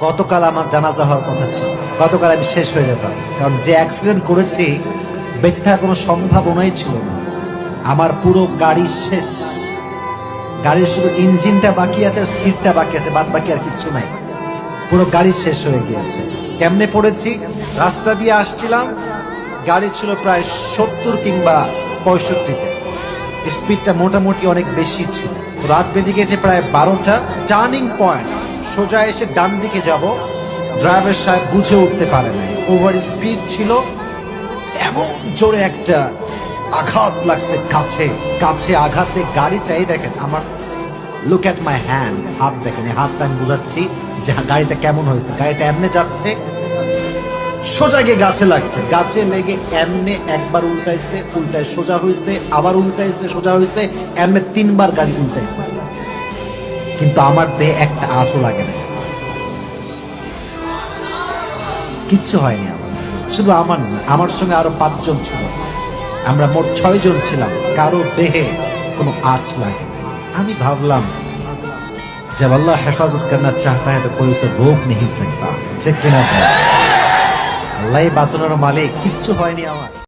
গতকাল আমার জানাজা হওয়ার কথা ছিল। গতকাল আমি শেষ হয়ে যেতাম। কারণ যে অ্যাক্সিডেন্ট করেছি, বেঁচে থাকার কোনো সম্ভাবনাই ছিল না। আমার পুরো গাড়ি শেষ। গাড়ির শুধু ইঞ্জিনটা বাকি আছে আর সিটটা বাকি আছে বাদ বাকি আর কিছু নাই। পুরো গাড়ি শেষ হয়ে গিয়েছে। কেমনে পড়েছি? রাস্তা দিয়ে আসছিলাম। গাড়ি ছিল প্রায় সত্তর কিংবা পঁয়ষট্টিতে। স্পিডটা মোটামুটি অনেক বেশি ছিল। রাত বেজে গিয়েছে প্রায় বারোটা। টার্নিং পয়েন্ট সোজা এসে ডান দিকে যাব। ড্রাইভার সাহেব বুঝে উঠতে পারে নাই। ওভার স্পিড ছিল এমন জোরে একটা আঘাত লাগছে কাছে কাছে আঘাতে গাড়িটাই দেখেন, আমার লুক অ্যাট মাই হ্যান্ড হাত দেখেন, এই হাতটা আমি বোঝাচ্ছি যে গাড়িটা কেমন হয়েছে। গাড়িটা এমনি যাচ্ছে, সোজা গিয়ে গাছে লাগছে। গাছে লেগে এমনে একবার উল্টাইছে, উল্টায় সোজা হয়েছে আবার উল্টাইছে, সোজা হয়েছে এমনে তিনবার গাড়ি উল্টাইছে। কিন্তু আমার দেহে একটা আঁচও লাগে না কিচ্ছু হয়নি আমার শুধু আমার না আমার সঙ্গে আরো পাঁচজন ছিল আমরা মোট ছয় জন ছিলাম কারো দেহে কোনো আঁচ লাগে নাই। আমি ভাবলাম जब अल्लाह हिफाजत करना चाहता है तो कोई उसे रोक नहीं सकता ঠিক কিনা ভাই? আল্লাহ বাঁচানোর মালিক কিচ্ছু হয়নি আমার